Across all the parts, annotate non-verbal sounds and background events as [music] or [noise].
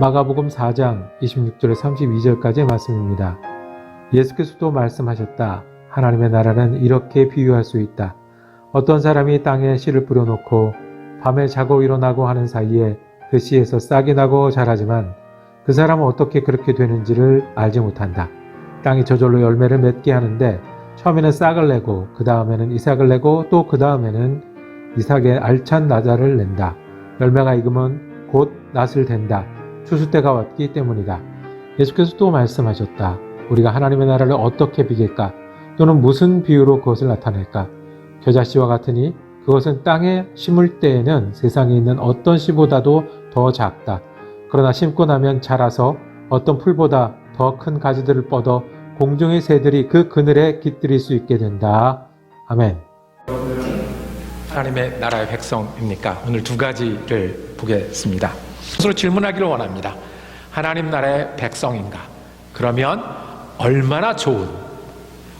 마가복음 4장 26절에 32절까지의 말씀입니다. 예수께서도 말씀하셨다. 하나님의 나라는 이렇게 비유할 수 있다. 어떤 사람이 땅에 씨를 뿌려놓고 밤에 자고 일어나고 하는 사이에 그 씨에서 싹이 나고 자라지만 그 사람은 어떻게 그렇게 되는지를 알지 못한다. 땅이 저절로 열매를 맺게 하는데 처음에는 싹을 내고 그 다음에는 이삭을 내고 또 그 다음에는 이삭의 알찬 나자를 낸다. 열매가 익으면 곧 낫을 된다. 추수 때가 왔기 때문이다. 예수께서 또 말씀하셨다. 우리가 하나님의 나라를 어떻게 비길까? 또는 무슨 비유로 그것을 나타낼까? 겨자씨와 같으니 그것은 땅에 심을 때에는 세상에 있는 어떤 씨보다도 더 작다. 그러나 심고 나면 자라서 어떤 풀보다 더 큰 가지들을 뻗어 공중의 새들이 그 그늘에 깃들일 수 있게 된다. 아멘. 하나님의 나라의 백성입니까? 오늘 두 가지를 보겠습니다. 스스로 질문하기를 원합니다. 하나님 나라의 백성인가? 그러면 얼마나 좋은,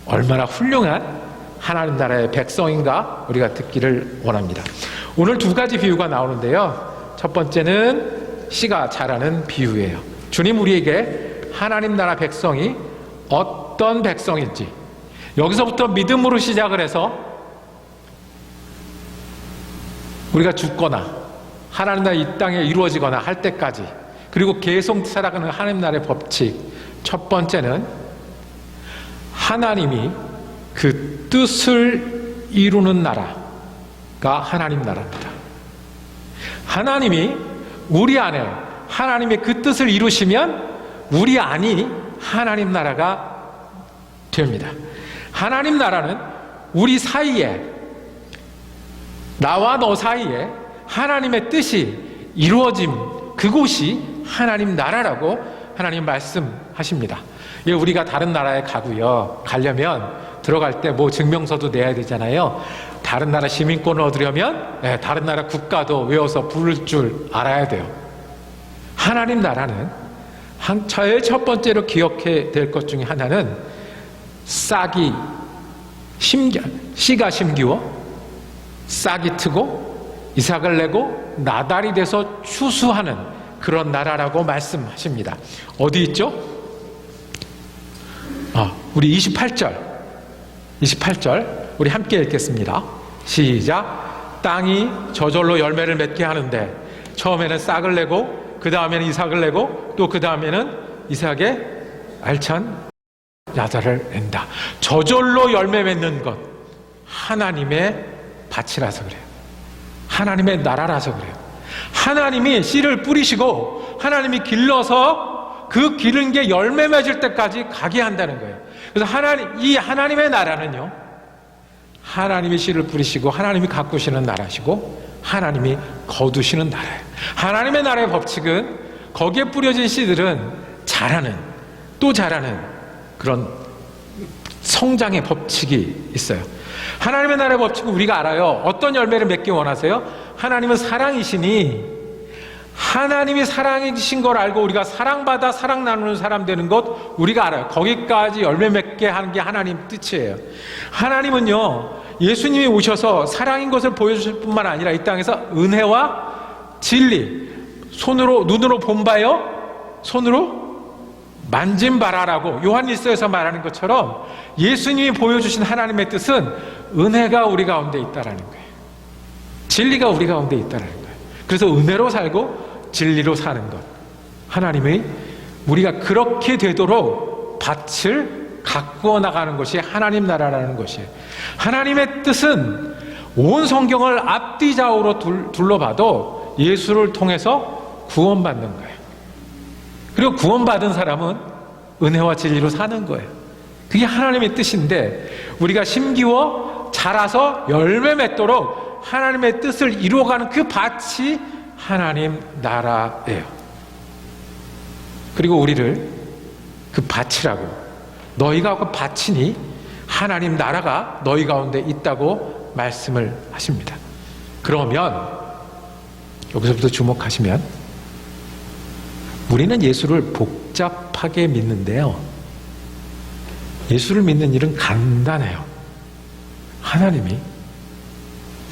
얼마나 훌륭한 하나님 나라의 백성인가 우리가 듣기를 원합니다. 오늘 두 가지 비유가 나오는데요. 첫 번째는 씨가 자라는 비유예요. 주님 우리에게 하나님 나라 백성이 어떤 백성인지 여기서부터 믿음으로 시작을 해서 우리가 죽거나 하나님 나라 이 땅에 이루어지거나 할 때까지 그리고 계속 살아가는 하나님 나라의 법칙 첫 번째는 하나님이 그 뜻을 이루는 나라가 하나님 나라입니다. 하나님이 우리 안에 하나님의 그 뜻을 이루시면 우리 안이 하나님 나라가 됩니다. 하나님 나라는 우리 사이에 나와 너 사이에 하나님의 뜻이 이루어짐 그곳이 하나님 나라라고 하나님 말씀하십니다. 예, 우리가 다른 나라에 가고요. 가려면 들어갈 때 뭐 증명서도 내야 되잖아요. 다른 나라 시민권을 얻으려면 예, 다른 나라 국가도 외워서 부를 줄 알아야 돼요. 하나님 나라는 한, 제일 첫 번째로 기억해야 될것 중에 하나는 싹이 심겨, 씨가 심기워 싹이 트고 이삭을 내고 나달이 돼서 추수하는 그런 나라라고 말씀하십니다. 어디 있죠? 아, 우리 28절. 28절. 우리 함께 읽겠습니다. 시작. 땅이 저절로 열매를 맺게 하는데 처음에는 싹을 내고 그 다음에는 이삭을 내고 또 그 다음에는 이삭의 알찬 야자를 낸다. 저절로 열매 맺는 것. 하나님의 밭이라서 그래요. 하나님의 나라라서 그래요. 하나님이 씨를 뿌리시고 하나님이 길러서 그 기른 게 열매 맺을 때까지 가게 한다는 거예요. 그래서 하나님 이 하나님의 나라는요. 하나님이 씨를 뿌리시고 하나님이 가꾸시는 나라시고 하나님이 거두시는 나라예요. 하나님의 나라의 법칙은 거기에 뿌려진 씨들은 자라는 또 자라는 그런 성장의 법칙이 있어요. 하나님의 나라의 법칙은 우리가 알아요. 어떤 열매를 맺기 원하세요? 하나님은 사랑이시니 하나님이 사랑이신 걸 알고 우리가 사랑받아 사랑 나누는 사람 되는 것 우리가 알아요. 거기까지 열매 맺게 하는 게 하나님 뜻이에요. 하나님은요. 예수님이 오셔서 사랑인 것을 보여주실 뿐만 아니라 이 땅에서 은혜와 진리 손으로 눈으로 본 바요 손으로 만진 바라라고 요한일서에서 말하는 것처럼 예수님이 보여주신 하나님의 뜻은 은혜가 우리 가운데 있다라는 거예요. 진리가 우리 가운데 있다라는 거예요. 그래서 은혜로 살고 진리로 사는 것. 하나님의 우리가 그렇게 되도록 밭을 가꾸어 나가는 것이 하나님 나라라는 것이에요. 하나님의 뜻은 온 성경을 앞뒤 좌우로 둘러봐도 예수를 통해서 구원받는 거예요. 그리고 구원받은 사람은 은혜와 진리로 사는 거예요. 그게 하나님의 뜻인데 우리가 심기워 자라서 열매 맺도록 하나님의 뜻을 이루어가는 그 밭이 하나님 나라예요. 그리고 우리를 그 밭이라고 너희가 그 밭이니 하나님 나라가 너희 가운데 있다고 말씀을 하십니다. 그러면 여기서부터 주목하시면 우리는 예수를 복잡하게 믿는데요. 예수를 믿는 일은 간단해요. 하나님이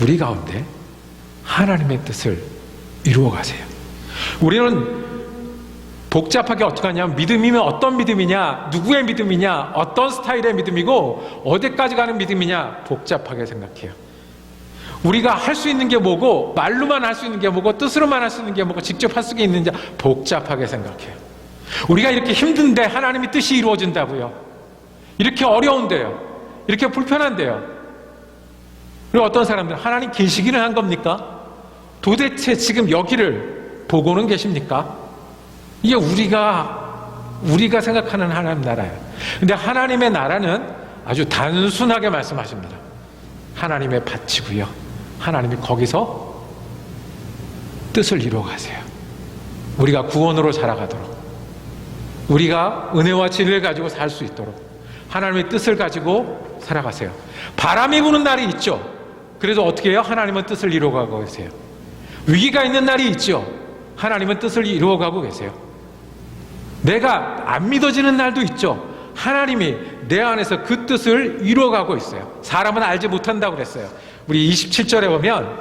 우리 가운데 하나님의 뜻을 이루어 가세요. 우리는 복잡하게 어떻게 하냐면 믿음이면 어떤 믿음이냐, 누구의 믿음이냐, 어떤 스타일의 믿음이고 어디까지 가는 믿음이냐 복잡하게 생각해요. 우리가 할 수 있는 게 뭐고 말로만 할 수 있는 게 뭐고 뜻으로만 할 수 있는 게 뭐고 직접 할 수 있는지 복잡하게 생각해요. 우리가 이렇게 힘든데 하나님의 뜻이 이루어진다고요. 이렇게 어려운데요. 이렇게 불편한데요. 그리고 어떤 사람들은 하나님 계시기는 한 겁니까? 도대체 지금 여기를 보고는 계십니까? 이게 우리가 우리가 생각하는 하나님 나라예요. 근데 하나님의 나라는 아주 단순하게 말씀하십니다. 하나님의 밭이고요. 하나님이 거기서 뜻을 이루어 가세요. 우리가 구원으로 자라가도록 우리가 은혜와 진리를 가지고 살 수 있도록 하나님의 뜻을 가지고 살아가세요. 바람이 부는 날이 있죠. 그래서 어떻게 해요? 하나님은 뜻을 이루어가고 계세요. 위기가 있는 날이 있죠. 하나님은 뜻을 이루어가고 계세요. 내가 안 믿어지는 날도 있죠. 하나님이 내 안에서 그 뜻을 이루어가고 있어요. 사람은 알지 못한다고 그랬어요. 우리 27절에 보면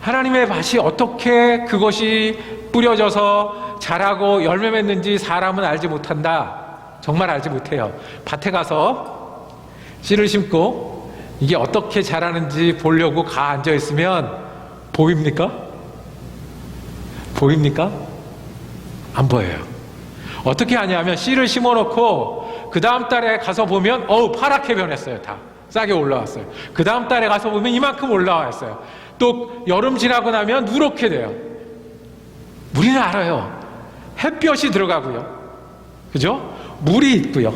하나님의 밭이 어떻게 그것이 뿌려져서 자라고 열매 맺는지 사람은 알지 못한다. 정말 알지 못해요. 밭에 가서 씨를 심고 이게 어떻게 자라는지 보려고 가 앉아 있으면 보입니까? 보입니까? 안 보여요. 어떻게 하냐면 씨를 심어 놓고 그 다음 달에 가서 보면 어우 파랗게 변했어요 다 싸게 올라왔어요. 그 다음 달에 가서 보면 이만큼 올라왔어요. 또 여름 지나고 나면 누렇게 돼요. 우리는 알아요. 햇볕이 들어가고요. 그죠? 물이 있고요.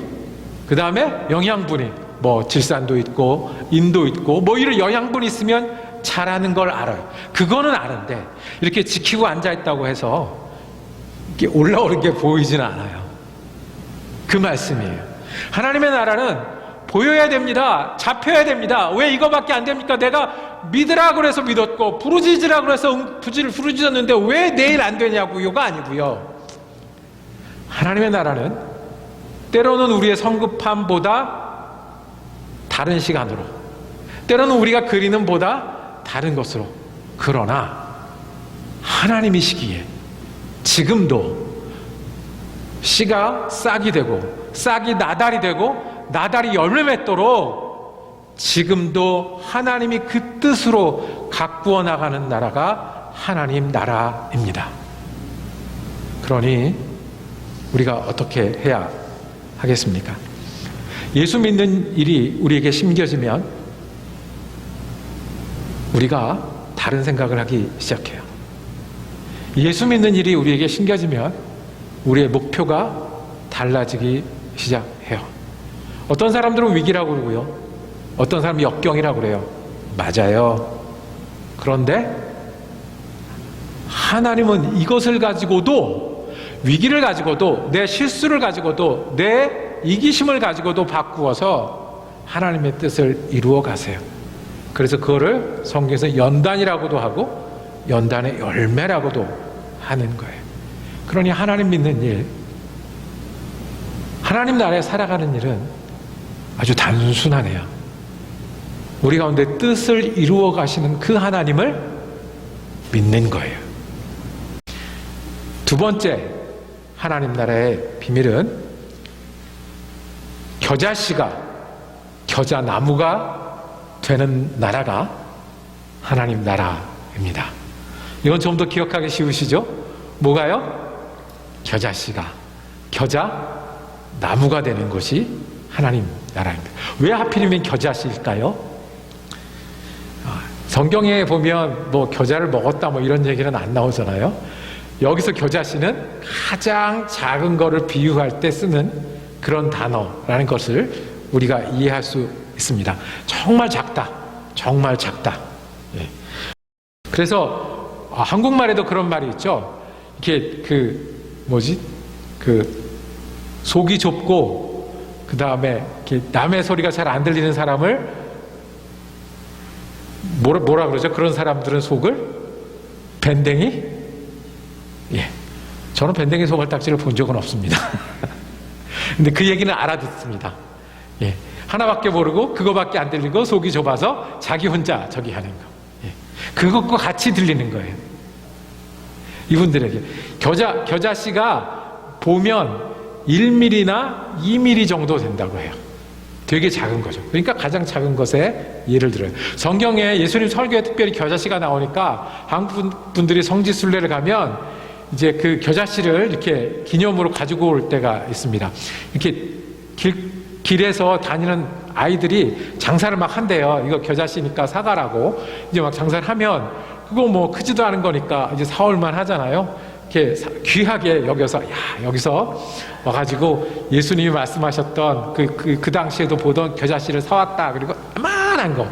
그 다음에 영양분이 뭐 질산도 있고 인도 있고 뭐 이런 영양분이 있으면 자라는 걸 알아요. 그거는 아는데 이렇게 지키고 앉아 있다고 해서 이렇게 올라오는 게 보이지는 않아요. 그 말씀이에요. 하나님의 나라는 보여야 됩니다. 잡혀야 됩니다. 왜 이거밖에 안 됩니까? 내가 믿으라 그래서 믿었고 부르짖으라 그래서 응- 부지를 부르짖었는데 왜 내일 안 되냐고요가 아니고요. 하나님의 나라는 때로는 우리의 성급함보다 다른 시간으로 때로는 우리가 그리는 보다 다른 것으로 그러나 하나님이시기에 지금도 씨가 싹이 되고 싹이 나달이 되고 나달이 열매 맺도록 지금도 하나님이 그 뜻으로 가꾸어 나가는 나라가 하나님 나라입니다. 그러니 우리가 어떻게 해야 하겠습니까? 예수 믿는 일이 우리에게 심겨지면 우리가 다른 생각을 하기 시작해요. 예수 믿는 일이 우리에게 심겨지면 우리의 목표가 달라지기 시작해요. 어떤 사람들은 위기라고 그러고요. 어떤 사람은 역경이라고 그래요. 맞아요. 그런데 하나님은 이것을 가지고도 위기를 가지고도 내 실수를 가지고도 내 이기심을 가지고도 바꾸어서 하나님의 뜻을 이루어 가세요. 그래서 그거를 성경에서 연단이라고도 하고 연단의 열매라고도 하는 거예요. 그러니 하나님 믿는 일, 하나님 나라에 살아가는 일은 아주 단순하네요. 우리 가운데 뜻을 이루어 가시는 그 하나님을 믿는 거예요. 두 번째 하나님 나라의 비밀은 겨자씨가 겨자나무가 되는 나라가 하나님 나라입니다. 이건 좀 더 기억하기 쉬우시죠? 뭐가요? 겨자씨가 겨자 나무가 되는 것이 하나님 나라입니다. 왜 하필이면 겨자씨일까요? 아, 성경에 보면 뭐 겨자를 먹었다 뭐 이런 얘기는 안 나오잖아요. 여기서 겨자씨는 가장 작은 거를 비유할 때 쓰는 그런 단어라는 것을 우리가 이해할 수 있습니다. 정말 작다. 정말 작다. 예. 그래서 아, 한국말에도 그런 말이 있죠. 이렇게 그 뭐지? 그 속이 좁고 그 다음에 남의 소리가 잘 안 들리는 사람을 뭐라, 뭐라 그러죠? 그런 사람들은 속을 밴댕이? 예. 저는 밴댕이 속을딱지를 본 적은 없습니다. [laughs] 근데 그 얘기는 알아듣습니다. 예. 하나밖에 모르고 그거밖에 안 들리고 속이 좁아서 자기 혼자 저기 하는 거. 예. 그것과 같이 들리는 거예요. 이분들에게 겨자 겨자 씨가 보면 1mm나 2mm 정도 된다고 해요. 되게 작은 거죠. 그러니까 가장 작은 것에 예를 들어요. 성경에 예수님 설교에 특별히 겨자씨가 나오니까 한국 분들이 성지순례를 가면 이제 그 겨자씨를 이렇게 기념으로 가지고 올 때가 있습니다. 이렇게 길, 길에서 다니는 아이들이 장사를 막 한대요. 이거 겨자씨니까 사가라고. 이제 막 장사를 하면 그거 뭐 크지도 않은 거니까 이제 사올만 하잖아요. 이렇게 사- 귀하게 여겨서 야 여기서 와가지고 예수님이 말씀하셨던 그 그 그 당시에도 보던 겨자씨를 사왔다 그리고 이만한 거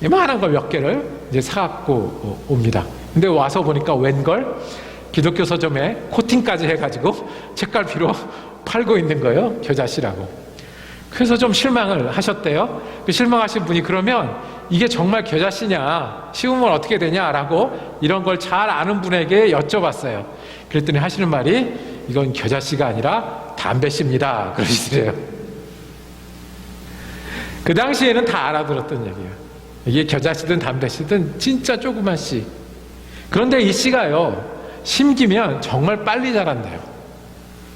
이만한 거 몇 개를 이제 사갖고 어, 옵니다. 근데 와서 보니까 웬걸 기독교 서점에 코팅까지 해가지고 책갈피로 [laughs] 팔고 있는 거예요 겨자씨라고. 그래서 좀 실망을 하셨대요. 그 실망하신 분이 그러면 이게 정말 겨자씨냐, 씌우면 어떻게 되냐라고 이런 걸 잘 아는 분에게 여쭤봤어요. 그랬더니 하시는 말이 이건 겨자씨가 아니라 담배씨입니다. 그러시더래요. 그 당시에는 다 알아들었던 얘기예요. 이게 겨자씨든 담배씨든 진짜 조그만 씨. 그런데 이 씨가요, 심기면 정말 빨리 자란대요.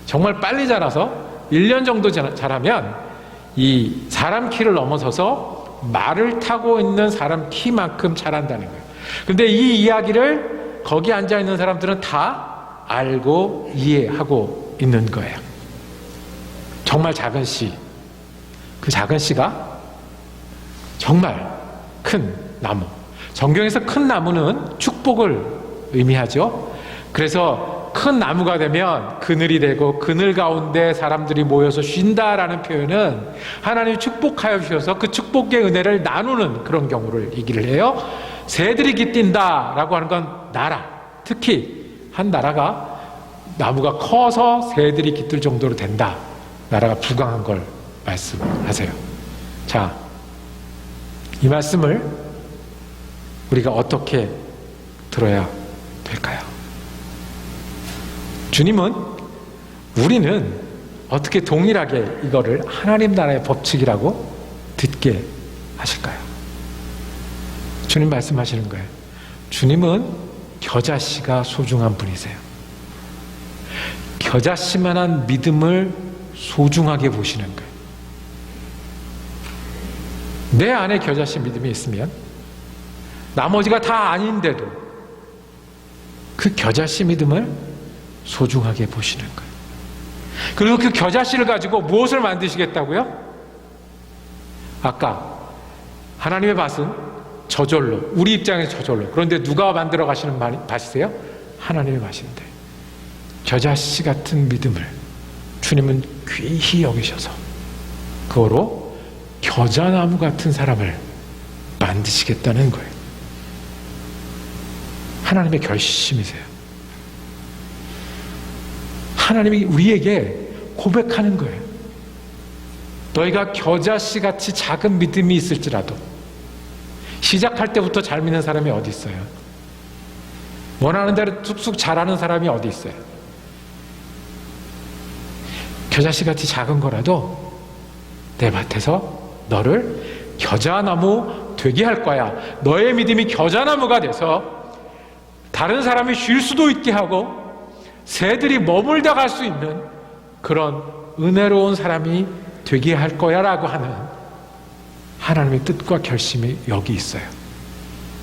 정말 빨리 자라서 1년 정도 자- 자라면 이 사람 키를 넘어서서 말을 타고 있는 사람 키만큼 자란다는 거예요. 근데 이 이야기를 거기 앉아 있는 사람들은 다 알고 이해하고 있는 거예요. 정말 작은 씨. 그 작은 씨가 정말 큰 나무. 성경에서 큰 나무는 축복을 의미하죠. 그래서 큰 나무가 되면 그늘이 되고 그늘 가운데 사람들이 모여서 쉰다라는 표현은 하나님 축복하여 주셔서 그 축복의 은혜를 나누는 그런 경우를 얘기를 해요. 새들이 깃든다라고 하는 건 나라. 특히 한 나라가 나무가 커서 새들이 깃들 정도로 된다. 나라가 부강한 걸 말씀하세요. 자, 이 말씀을 우리가 어떻게 들어야 될까요? 주님은 우리는 어떻게 동일하게 이거를 하나님 나라의 법칙이라고 듣게 하실까요? 주님 말씀하시는 거예요. 주님은 겨자씨가 소중한 분이세요. 겨자씨만한 믿음을 소중하게 보시는 거예요. 내 안에 겨자씨 믿음이 있으면 나머지가 다 아닌데도 그 겨자씨 믿음을 소중하게 보시는 거예요. 그리고 그 겨자씨를 가지고 무엇을 만드시겠다고요? 아까 하나님의 밭은 저절로 우리 입장에서 저절로 그런데 누가 만들어 가시는 밭- 밭이세요? 하나님의 밭인데 겨자씨 같은 믿음을 주님은 귀히 여기셔서 그거로 겨자나무 같은 사람을 만드시겠다는 거예요. 하나님의 결심이세요. 하나님이 우리에게 고백하는 거예요. 너희가 겨자씨 같이 작은 믿음이 있을지라도 시작할 때부터 잘 믿는 사람이 어디 있어요? 원하는 대로 쑥쑥 잘하는 사람이 어디 있어요? 겨자씨 같이 작은 거라도 내 밭에서 너를 겨자나무 되게 할 거야. 너의 믿음이 겨자나무가 돼서 다른 사람이 쉴 수도 있게 하고 새들이 머물다 갈 수 있는 그런 은혜로운 사람이 되게 할 거야 라고 하는 하나님의 뜻과 결심이 여기 있어요.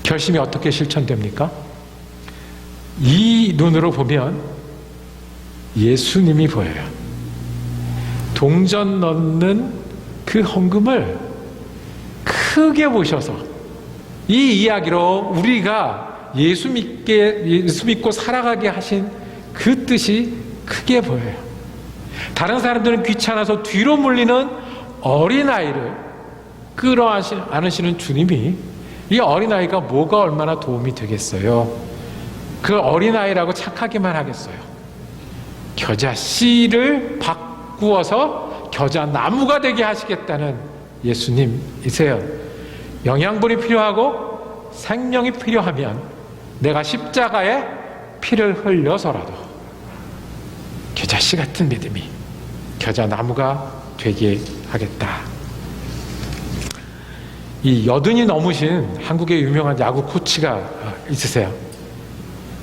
결심이 어떻게 실천됩니까? 이 눈으로 보면 예수님이 보여요. 동전 넣는 그 헌금을 크게 보셔서 이 이야기로 우리가 예수 믿게 예수 믿고 살아가게 하신 그 뜻이 크게 보여요. 다른 사람들은 귀찮아서 뒤로 물리는 어린아이를 끌어안으시는 주님이 이 어린아이가 뭐가 얼마나 도움이 되겠어요? 그 어린아이라고 착하기만 하겠어요. 겨자 씨를 바꾸어서 겨자 나무가 되게 하시겠다는 예수님이세요. 영양분이 필요하고 생명이 필요하면 내가 십자가에 피를 흘려서라도 겨자씨 같은 믿음이 겨자 나무가 되게 하겠다. 이 여든이 넘으신 한국의 유명한 야구 코치가 있으세요.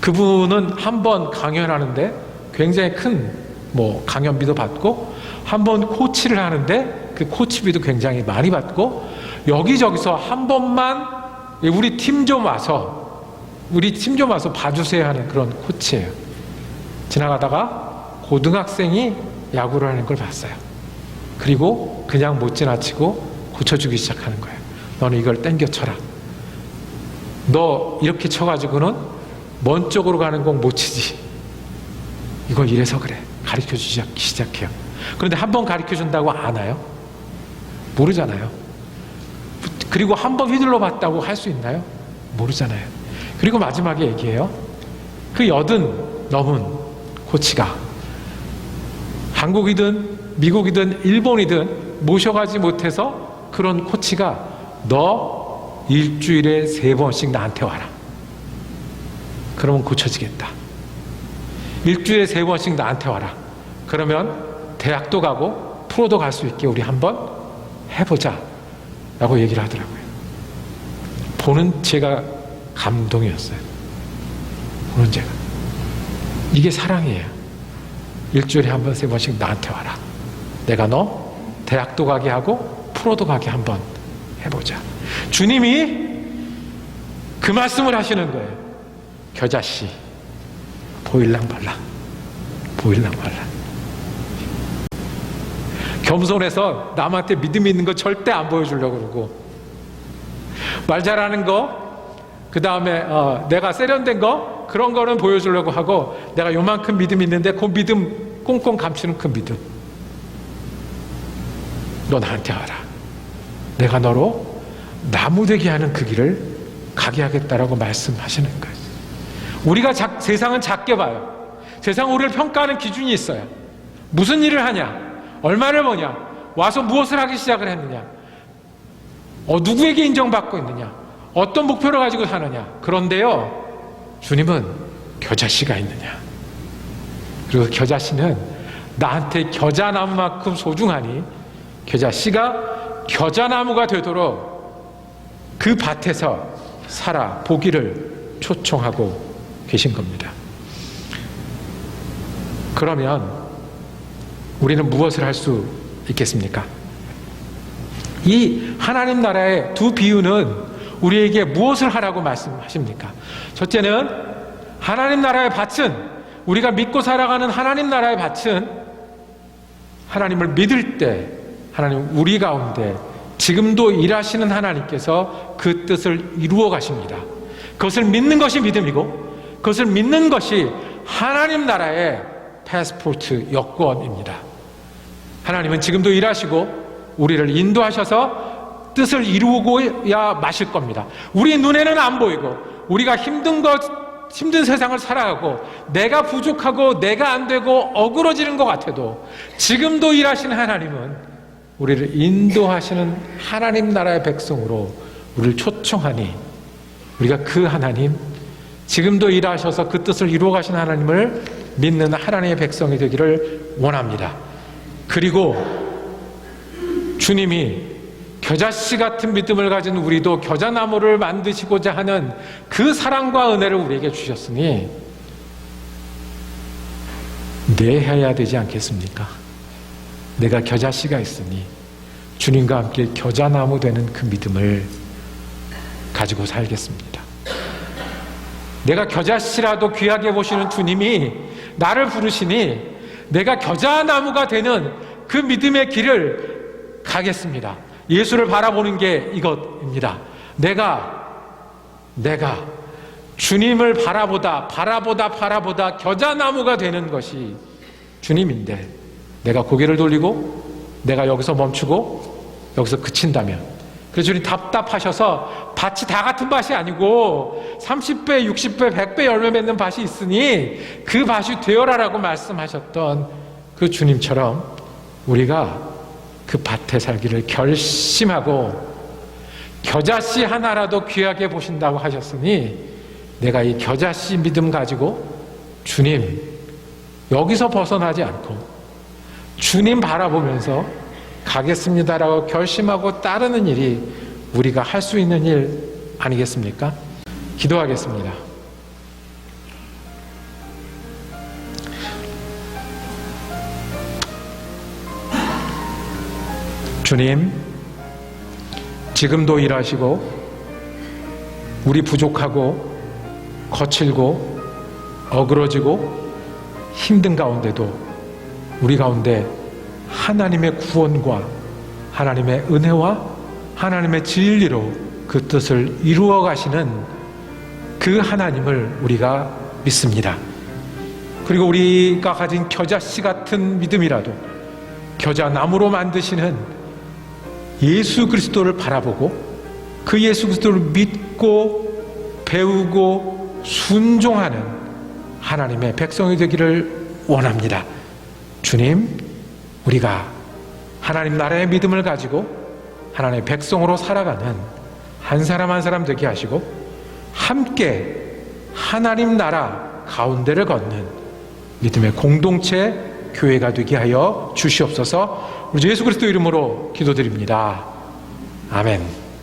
그분은 한 번 강연하는데 굉장히 큰 뭐 강연비도 받고 한 번 코치를 하는데 그 코치비도 굉장히 많이 받고 여기저기서 한 번만 우리 팀 좀 와서 우리 팀 좀 와서 봐주세요 하는 그런 코치예요. 지나가다가 고등학생이 야구를 하는 걸 봤어요. 그리고 그냥 못 지나치고 고쳐주기 시작하는 거예요. 너는 이걸 땡겨 쳐라. 너 이렇게 쳐가지고는 먼 쪽으로 가는 공 못 치지. 이거 이래서 그래. 가르쳐 주기 시작해요. 그런데 한 번 가르쳐 준다고 아나요? 모르잖아요. 그리고 한 번 휘둘러 봤다고 할 수 있나요? 모르잖아요. 그리고 마지막에 얘기해요. 그 여든 넘은 코치가 한국이든 미국이든 일본이든 모셔가지 못해서 그런 코치가 너 일주일에 세 번씩 나한테 와라. 그러면 고쳐지겠다. 일주일에 세 번씩 나한테 와라. 그러면 대학도 가고 프로도 갈 수 있게 우리 한번 해보자. 라고 얘기를 하더라고요. 보는 제가 감동이었어요. 보는 제가. 이게 사랑이에요. 일주일에 한 번, 세 번씩 나한테 와라. 내가 너 대학도 가게 하고 프로도 가게 한번 해보자. 주님이 그 말씀을 하시는 거예요. 겨자씨, 보일랑 말랑, 보일랑 말랑. 겸손해서 남한테 믿음 있는 거 절대 안 보여주려고 그러고 말 잘하는 거, 그 다음에 어, 내가 세련된 거 그런 거는 보여주려고 하고 내가 요만큼 믿음 있는데 그 믿음 꽁꽁 감추는 그 믿음. 너 나한테 와라. 내가 너로 나무 되게 하는 그 길을 가게 하겠다라고 말씀하시는 거예요. 우리가 작- 세상은 작게 봐요. 세상 우리를 평가하는 기준이 있어요. 무슨 일을 하냐? 얼마를 버냐? 와서 무엇을 하기 시작을 했느냐? 어, 누구에게 인정받고 있느냐? 어떤 목표를 가지고 사느냐? 그런데요, 주님은 겨자씨가 있느냐? 그리고 겨자씨는 나한테 겨자나무만큼 소중하니 겨자씨가 겨자나무가 되도록 그 밭에서 살아 보기를 초청하고 계신 겁니다. 그러면 우리는 무엇을 할 수 있겠습니까? 이 하나님 나라의 두 비유는 우리에게 무엇을 하라고 말씀하십니까? 첫째는 하나님 나라의 밭은 우리가 믿고 살아가는 하나님 나라의 밭은 하나님을 믿을 때 하나님 우리 가운데 지금도 일하시는 하나님께서 그 뜻을 이루어 가십니다. 그것을 믿는 것이 믿음이고 그것을 믿는 것이 하나님 나라의 패스포트 여권입니다. 하나님은 지금도 일하시고 우리를 인도하셔서 뜻을 이루고야 마실 겁니다. 우리 눈에는 안 보이고 우리가 힘든 것 힘든 세상을 살아가고 내가 부족하고 내가 안 되고 어그러지는 것 같아도 지금도 일하시는 하나님은 우리를 인도하시는 하나님 나라의 백성으로 우리를 초청하니 우리가 그 하나님 지금도 일하셔서 그 뜻을 이루어 가신 하나님을 믿는 하나님의 백성이 되기를 원합니다. 그리고 주님이 겨자씨 같은 믿음을 가진 우리도 겨자나무를 만드시고자 하는 그 사랑과 은혜를 우리에게 주셨으니 내해야 되지 않겠습니까? 내가 겨자씨가 있으니 주님과 함께 겨자나무 되는 그 믿음을 가지고 살겠습니다. 내가 겨자씨라도 귀하게 보시는 주님이 나를 부르시니 내가 겨자나무가 되는 그 믿음의 길을 가겠습니다. 예수를 바라보는 게 이것입니다. 내가, 내가 주님을 바라보다, 바라보다, 바라보다 겨자나무가 되는 것이 주님인데 내가 고개를 돌리고 내가 여기서 멈추고 여기서 그친다면. 그래서 주님 답답하셔서 밭이 다 같은 밭이 아니고 30배, 60배, 100배 열매 맺는 밭이 있으니 그 밭이 되어라라고 말씀하셨던 그 주님처럼 우리가 그 밭에 살기를 결심하고 겨자씨 하나라도 귀하게 보신다고 하셨으니 내가 이 겨자씨 믿음 가지고 주님 여기서 벗어나지 않고 주님 바라보면서 가겠습니다라고 결심하고 따르는 일이 우리가 할 수 있는 일 아니겠습니까? 기도하겠습니다. 주님, 지금도 일하시고, 우리 부족하고, 거칠고, 어그러지고, 힘든 가운데도 우리 가운데 하나님의 구원과 하나님의 은혜와 하나님의 진리로 그 뜻을 이루어 가시는 그 하나님을 우리가 믿습니다. 그리고 우리가 가진 겨자씨 같은 믿음이라도 겨자나무로 만드시는 예수 그리스도를 바라보고 그 예수 그리스도를 믿고 배우고 순종하는 하나님의 백성이 되기를 원합니다. 주님, 우리가 하나님 나라의 믿음을 가지고 하나님의 백성으로 살아가는 한 사람 한 사람 되게 하시고 함께 하나님 나라 가운데를 걷는 믿음의 공동체 교회가 되게 하여 주시옵소서. 우리 주 예수 그리스도 이름으로 기도드립니다. 아멘.